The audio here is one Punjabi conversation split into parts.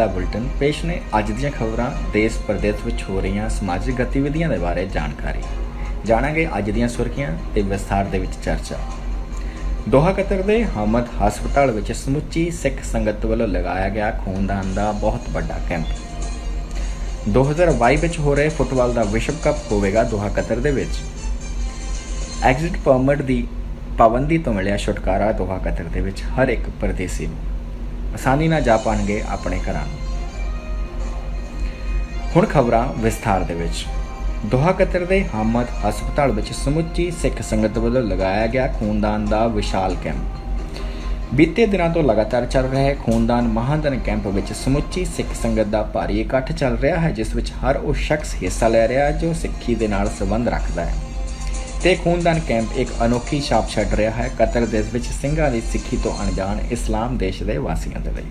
ਦਾ ਬੁਲਟਨ ਪੇਸ਼ ਨੇ ਅੱਜ ਦੀਆਂ ਖਬਰਾਂ ਦੇਸ਼ ਪ੍ਰਦੇਸ਼ ਵਿੱਚ ਹੋ ਰਹੀਆਂ ਸਮਾਜਿਕ ਗਤੀਵਿਧੀਆਂ ਦੇ ਬਾਰੇ ਜਾਣਕਾਰੀ। ਜਾਣਾਂਗੇ ਅੱਜ ਦੀਆਂ ਸੁਰਖੀਆਂ ਤੇ ਵਿਸਥਾਰ ਦੇ ਵਿੱਚ ਚਰਚਾ। ਦੋਹਾ ਕਤਰ ਦੇ ਹਮਦ ਹਸਪਤਾਲ ਵਿੱਚ ਸਮੁੱਚੀ ਸਿੱਖ ਸੰਗਤ ਵੱਲੋਂ ਲਗਾਇਆ ਗਿਆ ਖੂਨਦਾਨ ਦਾ ਬਹੁਤ ਵੱਡਾ ਕੈਂਪ। 2022 ਵਿੱਚ ਹੋ ਰਹੇ ਫੁੱਟਬਾਲ ਦਾ ਵਿਸ਼ਵ ਕੱਪ ਹੋਵੇਗਾ ਦੋਹਾ ਕਤਰ ਦੇ ਵਿੱਚ। ਐਗਜ਼ਿਟ ਪਰਮਿਟ ਦੀ ਪਾਬੰਦੀ ਤੋਂ ਮਿਲਿਆ ਛੁਟਕਾਰਾ ਦੋਹਾ ਕਤਰ ਦੇ ਵਿੱਚ ਹਰ ਇੱਕ ਪਰਦੇਸੀ ਨੂੰ। ਆਸਾਨੀ ਨਾਲ ਜਾ ਪਾਣਗੇ ਆਪਣੇ ਘਰਾਂ ਨੂੰ। ਹੁਣ ਖਬਰਾਂ ਵਿਸਥਾਰ ਦੇ ਵਿੱਚ। ਦੋਹਾ ਕਤਰ ਦੇ ਹਮਦ ਹਸਪਤਾਲ ਵਿੱਚ ਸਮੁੱਚੀ ਸਿੱਖ ਸੰਗਤ ਵੱਲੋਂ ਲਗਾਇਆ ਗਿਆ ਖੂਨਦਾਨ ਦਾ ਵਿਸ਼ਾਲ ਕੈਂਪ। ਬੀਤੇ ਦਿਨਾਂ ਤੋਂ ਲਗਾਤਾਰ ਚੱਲ ਰਿਹਾ ਖੂਨਦਾਨ ਮਹਾਦਾਨ ਕੈਂਪ ਵਿੱਚ ਸਮੁੱਚੀ ਸਿੱਖ ਸੰਗਤ ਦਾ ਭਾਰੀ ਇਕੱਠ ਚੱਲ ਰਿਹਾ ਹੈ, ਜਿਸ ਵਿੱਚ ਹਰ ਉਹ ਸ਼ਖਸ ਹਿੱਸਾ ਲੈ ਰਿਹਾ ਹੈ ਜੋ ਸਿੱਖੀ ਦੇ ਨਾਲ ਸੰਬੰਧ ਰੱਖਦਾ ਹੈ। ਤੇ ਖੂਨਦਾਨ ਕੈਂਪ ਇੱਕ ਅਨੋਖੀ ਛਾਪ ਛੱਡ ਰਿਹਾ ਹੈ। ਕਤਰ ਦੇਸ਼ ਵਿੱਚ ਸਿੰਘਾਂ ਦੀ ਸਿੱਖੀ ਤੋਂ ਅਣਜਾਣ ਇਸਲਾਮ ਦੇਸ਼ ਦੇ ਵਾਸੀਆਂ ਦੇ ਲਈ।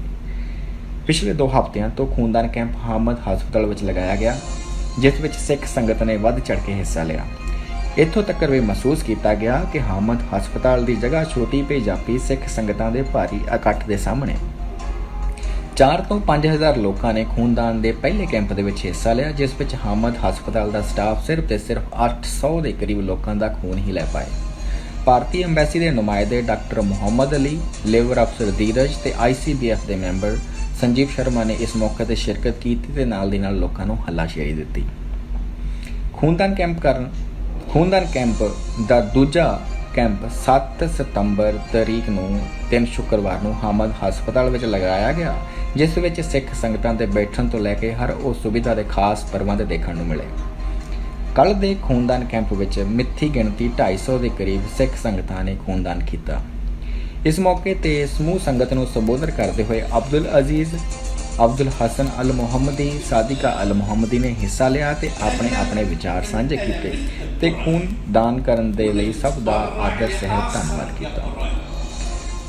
ਪਿਛਲੇ 2 ਹਫ਼ਤਿਆਂ ਤੋਂ ਖੂਨਦਾਨ ਕੈਂਪ ਹਾਮਦ ਹਸਪਤਾਲ ਵਿੱਚ ਲਗਾਇਆ ਗਿਆ, ਜਿਸ ਵਿੱਚ ਸਿੱਖ ਸੰਗਤ ਨੇ ਵੱਧ ਚੜ ਕੇ ਹਿੱਸਾ ਲਿਆ। ਇੱਥੋਂ ਤੱਕ ਵੀ ਮਹਿਸੂਸ ਕੀਤਾ ਗਿਆ ਕਿ ਹਾਮਦ ਹਸਪਤਾਲ ਦੀ ਜਗ੍ਹਾ ਛੋਟੀ ਪਈ ਜਾਪੀ ਸਿੱਖ ਸੰਗਤਾਂ ਦੇ ਭਾਰੀ ਇਕੱਠ ਦੇ ਸਾਹਮਣੇ 4 ਤੋਂ 5000 ਲੋਕਾਂ ਨੇ ਖੂਨਦਾਨ ਦੇ ਪਹਿਲੇ ਕੈਂਪ ਦੇ ਵਿੱਚ ਹਿੱਸਾ ਲਿਆ, ਜਿਸ ਵਿੱਚ ਹਾਮਦ ਹਸਪਤਾਲ ਦਾ ਸਟਾਫ ਸਿਰਫ ਤੇ ਸਿਰਫ 800 ਦੇ ਕਰੀਬ ਲੋਕਾਂ ਦਾ ਖੂਨ ਹੀ ਲੈ ਪਾਏ। ਭਾਰਤੀ ਐਮਬੈਸੀ ਦੇ ਨੁਮਾਇੰਦੇ ਡਾਕਟਰ ਮੁਹੰਮਦ ਅਲੀ, ਲੇਬਰ ਅਫਸਰ ਧੀਰਜ ਤੇ ਆਈਸੀਬੀਐਫ ਦੇ ਮੈਂਬਰ ਸੰਜੀਵ ਸ਼ਰਮਾ ਨੇ ਇਸ ਮੌਕੇ ਤੇ ਸ਼ਿਰਕਤ ਕੀਤੀ ਤੇ ਨਾਲ ਦੀ ਨਾਲ ਲੋਕਾਂ ਨੂੰ ਹੱਲਾਸ਼ੇਰੀ ਦਿੱਤੀ। ਖੂਨਦਾਨ ਕੈਂਪ ਕਰਨ, ਖੂਨਦਾਨ ਕੈਂਪ ਦਾ ਦੂਜਾ ਕੈਂਪ 7 ਸਤੰਬਰ ਤਰੀਕ ਨੂੰ ਤਿੰਨ ਸ਼ੁੱਕਰਵਾਰ ਨੂੰ ਹਾਮਦ ਹਸਪਤਾਲ ਵਿੱਚ ਲਗਾਇਆ ਗਿਆ, ਜਿਸ ਵਿੱਚ ਸਿੱਖ ਸੰਗਤਾਂ ਦੇ ਬੈਠਣ ਤੋਂ ਲੈ ਕੇ ਹਰ ਉਹ ਸੁਵਿਧਾ ਦੇ ਖਾਸ ਪ੍ਰਬੰਧ ਦੇਖਣ ਨੂੰ ਮਿਲੇ। ਕੱਲ ਦੇ ਖੂਨਦਾਨ ਕੈਂਪ ਵਿੱਚ ਮਿੱਥੀ ਗਿਣਤੀ 250 ਦੇ ਕਰੀਬ ਸਿੱਖ ਸੰਗਤਾਂ ਨੇ ਖੂਨਦਾਨ ਕੀਤਾ। ਇਸ ਮੌਕੇ ਤੇ ਸਮੂਹ ਸੰਗਤ ਨੂੰ ਸੰਬੋਧਨ ਕਰਦੇ ਹੋਏ ਅਬਦੁਲ ਅਜ਼ੀਜ਼ ਅਬਦੁਲ ਹਸਨ ਅਲ ਮੁਹੰਮਦੀ, ਸਾਦਿਕਾ ਅਲ ਮੁਹੰਮਦੀ ਨੇ ਹਿੱਸਾ ਲਿਆ ਤੇ ਆਪਣੇ ਆਪਣੇ ਵਿਚਾਰ ਸਾਂਝੇ ਕੀਤੇ ਤੇ ਖੂਨ ਦਾਨ ਕਰਨ ਦੇ ਲਈ ਸਭ ਦਾ ਆਦਰ ਸਹਿਤ ਧੰਨਵਾਦ ਕੀਤਾ।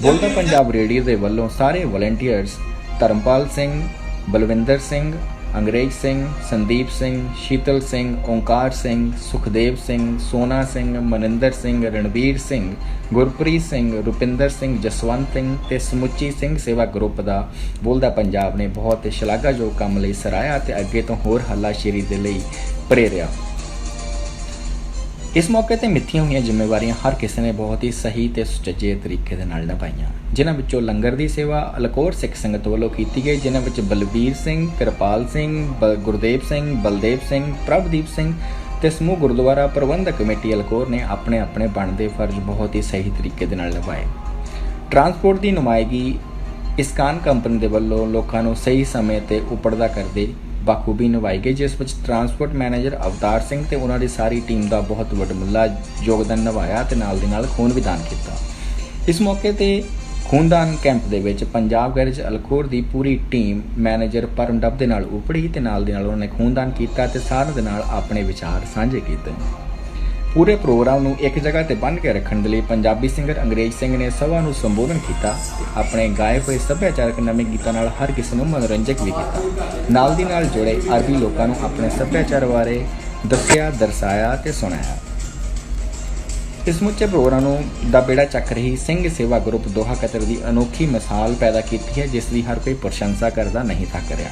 ਬੋਲਦਾ ਪੰਜਾਬ ਰੇਡੀਓ ਦੇ ਵੱਲੋਂ ਸਾਰੇ ਵਲੰਟੀਅਰਸ ਧਰਮਪਾਲ ਸਿੰਘ, ਬਲਵਿੰਦਰ ਸਿੰਘ ਅੰਗਰੇਜ਼ ਸਿੰਘ, ਸੰਦੀਪ ਸਿੰਘ, ਸ਼ੀਤਲ ਸਿੰਘ, ਓਂਕਾਰ ਸਿੰਘ, ਸੁਖਦੇਵ ਸਿੰਘ, ਸੋਨਾ ਸਿੰਘ, ਮਨਿੰਦਰ ਸਿੰਘ ਰਣਵੀਰ ਸਿੰਘ, ਗੁਰਪ੍ਰੀਤ ਸਿੰਘ, ਰੁਪਿੰਦਰ ਸਿੰਘ, ਜਸਵੰਤ ਸਿੰਘ ਤੇ ਸਮੁੱਚੀ ਸਿੰਘ ਸੇਵਾ ਗਰੁੱਪ ਦਾ ਬੋਲਦਾ ਪੰਜਾਬ ਨੇ ਬਹੁਤ ਸ਼ਲਾਘਾਯੋਗ ਕੰਮ ਲਈ ਸਰਾਇਆ ਤੇ ਅੱਗੇ ਤੋਂ ਹੋਰ ਹੱਲਾਸ਼ੇਰੀ ਦੇ ਲਈ ਪ੍ਰੇਰਿਆ। ਇਸ ਮੌਕੇ ਤੇ ਮਿੱਥੀਆਂ ਹੋਈਆਂ ਜ਼ਿੰਮੇਵਾਰੀਆਂ ਹਰ ਕਿਸੇ ਨੇ ਬਹੁਤ ਹੀ ਸਹੀ ਤੇ ਸੁਚੱਜੇ ਤਰੀਕੇ ਦੇ ਨਾਲ ਨਿਭਾਈਆਂ। ਜਿਨ੍ਹਾਂ ਵਿੱਚੋਂ ਲੰਗਰ ਦੀ ਸੇਵਾ ਅਲਕੋਰ ਸਿੱਖ ਸੰਗਤ ਵੱਲੋਂ ਕੀਤੀ ਗਈ, ਜਿਨ੍ਹਾਂ ਵਿੱਚ ਬਲਬੀਰ ਸਿੰਘ, ਕਿਰਪਾਲ ਸਿੰਘ, ਬ- ਗੁਰਦੇਵ ਸਿੰਘ, ਬਲਦੇਵ ਸਿੰਘ, ਪ੍ਰਭਦੀਪ ਸਿੰਘ ਤੇ ਸਮੂਹ ਗੁਰਦੁਆਰਾ ਪ੍ਰਬੰਧਕ ਕਮੇਟੀ ਅਲਕੋਰ ਨੇ ਆਪਣੇ ਆਪਣੇ ਬਣਦੇ ਫਰਜ਼ ਬਹੁਤ ਹੀ ਸਹੀ ਤਰੀਕੇ ਦੇ ਨਾਲ ਨਿਭਾਏ। ਟਰਾਂਸਪੋਰਟ ਦੀ ਨੁਮਾਇੰਦਗੀ ਇਸਕਾਨ ਕੰਪਨੀ ਦੇ ਵੱਲੋਂ ਲੋਕਾਂ ਨੂੰ ਸਹੀ ਸਮੇਂ ਤੇ ਉਪੜਦਾ ਕਰਦੇ ਬਾਖੂਬੀ ਨਿਭਾਈ ਗਈ, ਜਿਸ ਵਿੱਚ ਟਰਾਂਸਪੋਰਟ ਮੈਨੇਜਰ ਅਵਤਾਰ ਸਿੰਘ ਤੇ ਉਹਨਾਂ ਦੀ ਸਾਰੀ ਟੀਮ ਦਾ ਬਹੁਤ ਵੱਡਮੁੱਲਾ ਯੋਗਦਾਨ ਨਿਭਾਇਆ ਤੇ ਨਾਲ ਦੀ ਨਾਲ ਖੂਨ ਵੀ ਦਾਨ ਕੀਤਾ। ਇਸ ਮੌਕੇ ਤੇ ਖੂਨਦਾਨ ਕੈਂਪ ਦੇ ਵਿੱਚ ਪੰਜਾਬ ਗੈਰੇਜ ਅਲਖੋਰ ਦੀ ਪੂਰੀ ਟੀਮ ਮੈਨੇਜਰ ਪਰਮਡੱਬ ਦੇ ਨਾਲ ਉਪੜੀ ਤੇ ਨਾਲ ਦੇ ਨਾਲ ਉਹਨਾਂ ਨੇ ਖੂਨਦਾਨ ਕੀਤਾ ਤੇ ਸਾਰਿਆਂ ਦੇ ਨਾਲ ਆਪਣੇ ਵਿਚਾਰ ਸਾਂਝੇ ਕੀਤੇ। ਪੂਰੇ ਪ੍ਰੋਗਰਾਮ ਨੂੰ ਇੱਕ ਜਗ੍ਹਾ ਤੇ ਬੰਨ੍ਹ ਕੇ ਰੱਖਣ ਦੇ ਲਈ ਪੰਜਾਬੀ ਸਿੰਗਰ ਅੰਗਰੇਜ਼ ਸਿੰਘ ਨੇ ਸਭਾ ਨੂੰ ਸੰਬੋਧਨ ਕੀਤਾ ਤੇ ਆਪਣੇ ਗਾਏ ਹੋਏ ਸੱਭਿਆਚਾਰਕ ਨਵੇਂ ਗੀਤਾਂ ਨਾਲ ਹਰ ਕਿਸੇ ਨੂੰ ਮਨੋਰੰਜਕ ਵੀ ਕੀਤਾ। ਨਾਲ ਦੀ ਨਾਲ ਜੁੜੇ ਅਰਬੀ ਲੋਕਾਂ ਨੂੰ ਆਪਣੇ ਸੱਭਿਆਚਾਰ ਬਾਰੇ ਦੱਸਿਆ, ਦਰਸਾਇਆ ਤੇ ਸੁਣਾਇਆ। ਇਸ ਮੁੱਚੇ ਪ੍ਰੋਗਰਾਮ ਨੂੰ ਦਾ ਬੇੜਾ ਚੱਕ ਰਹੀ ਸਿੰਘ ਸੇਵਾ ਗਰੁੱਪ ਦੋਹਾ ਕਤਰ ਦੀ ਅਨੋਖੀ ਮਿਸਾਲ ਪੈਦਾ ਕੀਤੀ ਹੈ, ਜਿਸ ਦੀ ਹਰ ਕੋਈ ਪ੍ਰਸ਼ੰਸਾ ਕਰਦਾ ਨਹੀਂ ਥੱਕ ਰਿਹਾ।